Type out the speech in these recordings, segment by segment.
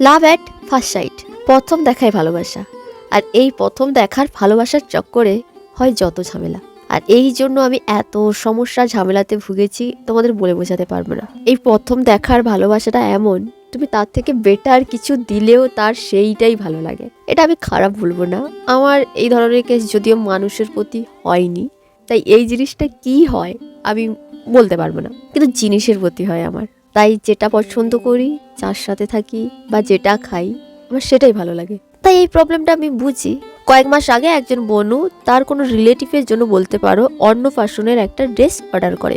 Love at first sight প্রথম দেখায় ভালোবাসা। আর এই প্রথম দেখার ভালোবাসার চক্করে হয় যত ঝামেলা। আর এই জন্য আমি এত সমস্যা ঝামেলাতে ভুগেছি, তোমাদের বলে বোঝাতে পারব না। এই প্রথম দেখার ভালোবাসাটা এমন, তুমি তার থেকে বেটার কিছু দিলেও তার সেইটাই ভালো লাগে। এটা আমি খারাপ বলব না। আমার এই ধরনের কেস যদিও মানুষের প্রতি হয়নি, তাই এই জিনিসটা কি হয় আমি বলতে পারব না। কিন্তু জিনিসের প্রতি হয় আমার। তাই যেটা পছন্দ করি, যার সাথে থাকি বা যেটা খাই, আমার সেটাই ভালো লাগে। তাই এই প্রবলেমটা আমি বুঝি। কয়েক মাস আগে একজন বনু তার কোনো রিলেটিভের জন্য বলতে পারো, অন্য ফ্যাশনের একটা ড্রেস অর্ডার করে।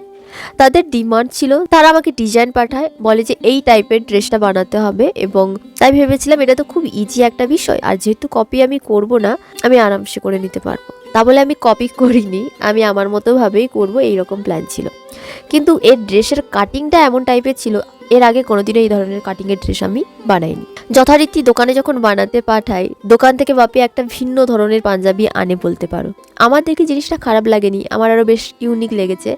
তাদের ডিমান্ড ছিল, তারা আমাকে ডিজাইন পাঠায়, বলে যে এই টাইপের ড্রেসটা বানাতে হবে এবং তাই ভেবেছিলাম এটা তো খুব ইজি একটা বিষয়, আর যেহেতু কপি আমি করব না, আমি আরামসে করে নিতে পারব। তা বলে আমি কপি করিনি, আমি আমার মতোভাবেই করব, এইরকম প্ল্যান ছিল। কিন্তু এর ড্রেসের কাটিংটা এমন টাইপের ছিল এর আগে কোনোদিনও এই ধরনের কাটিংয়ের ড্রেস আমি বানাইনি। যথারীতি দোকানে যখন বানাতে পাঠাই, দোকান থেকে বাপি একটা ভিন্ন ধরনের পাঞ্জাবি আনে বলতে পারো। আমার দেখে জিনিসটা খারাপ লাগেনি, আমার আরও বেশ ইউনিক লেগেছে।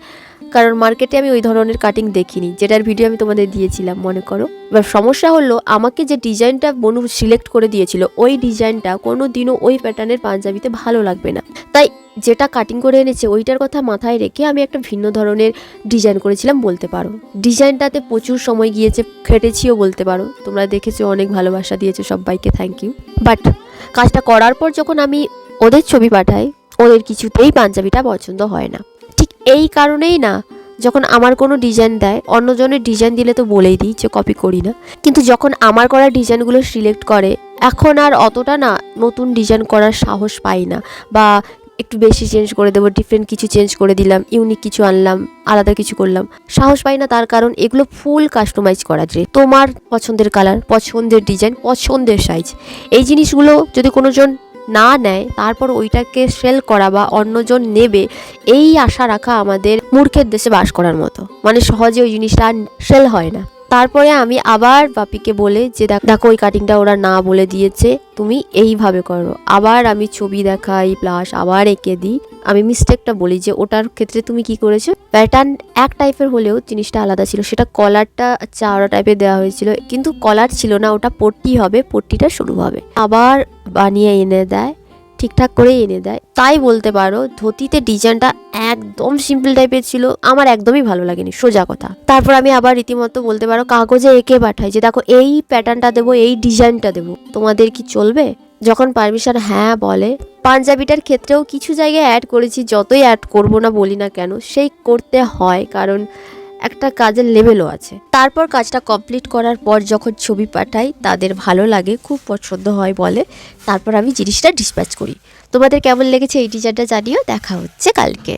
কারণ মার্কেটে আমি ওই ধরনের কাটিং দেখিনি, যেটার ভিডিও আমি তোমাদের দিয়েছিলাম, মনে করো। এবার সমস্যা হলো, আমাকে যে ডিজাইনটা বনু সিলেক্ট করে দিয়েছিল, ওই ডিজাইনটা কোনো দিনও ওই প্যাটার্নের পাঞ্জাবিতে ভালো লাগবে না। তাই যেটা কাটিং করে এনেছে, ওইটার কথা মাথায় রেখে আমি একটা ভিন্ন ধরনের ডিজাইন করেছিলাম, বলতে পারো। ডিজাইনটাতে প্রচুর সময় গিয়েছে, খেটেছিও বলতে পারো। তোমরা দেখেছ, অনেক ভালোবাসা দিয়েছ সবাইকে থ্যাংক ইউ বাট কাজটা করার পর যখন আমি ওদের ছবি পাঠাই, ওদের কিছুতেই পাঞ্জাবিটা পছন্দ হয় না। ঠিক এই কারণেই না, যখন আমার কোনো ডিজাইন দেয়, অন্যজনের ডিজাইন দিলে তো বলেই দিই যে কপি করি না। কিন্তু যখন আমার করা ডিজাইনগুলো সিলেক্ট করে, এখন আর অতটা না নতুন ডিজাইন করার সাহস পাই না। বা একটু বেশি চেঞ্জ করে দেবো ডিফারেন্ট কিছু চেঞ্জ করে দিলাম ইউনিক কিছু আনলাম, আলাদা কিছু করলাম। সাহস পাই না তার কারণ এগুলো ফুল কাস্টমাইজ করা ড্রেস তোমার পছন্দের কালার পছন্দের ডিজাইন পছন্দের সাইজ এই জিনিসগুলো যদি কোনোজন না নেয়, তারপর ওইটাকে সেল করা বা অন্যজন নেবে, এই আশা রাখা আমাদের মূর্খের দেশে বাস করার মতো। মানে সহজে ওই জিনিসটা সেল হয় না। তারপরে আমি আবার বাপিকে বলে যে, দেখ- ওই কাটিংটা ওরা না বলে দিয়েছে, তুমি এইভাবে করো। আবার আমি ছবি দেখাই প্লাস আবার এঁকে দিই। আমি মিস্টেকটা বলি যে, ওটার ক্ষেত্রে তুমি কি করেছ? প্যাটার্ন এক টাইপের হলেও জিনিসটা আলাদা ছিল। সেটা কলারটা চাওড়া টাইপের দেওয়া হয়েছিল। কিন্তু কলার ছিল না, ওটা পট্টি হবে, পট্টিটা শুরু হবে। আবার বানিয়ে এনে দেয়। ঠিকঠাক করে এনে দেয়। তাই বলতে পারো, ধুতিতে ডিজাইনটা একদম সিম্পল টাইপের ছিল, আমার একদমই ভালো লাগেনি, সোজা কথা। তারপর আমি আবার রীতিমতো বলতে পারো, কাগজে এঁকে পাঠাই যে, দেখো, এই প্যাটার্নটা দেবো, এই ডিজাইনটা দেবো। তোমাদের কি চলবে? যখন পারমিশন হ্যাঁ বলে, পাঞ্জাবিটার ক্ষেত্রেও কিছু জায়গায় অ্যাড করেছি, যতই অ্যাড করব না, বলি না কেন, সেই করতে হয়। কারণ একটা কাজের লেভেলও আছে। তারপর কাজটা কমপ্লিট করার পর যখন ছবি পাঠাই, তাদের ভালো লাগে, খুব পছন্দ হয় বলে, তারপর আমি জিনিসটা ডিসপ্যাচ করি। তোমাদের কেমন লেগেছে এই টিচারটা জানিও, দেখা হচ্ছে কালকে।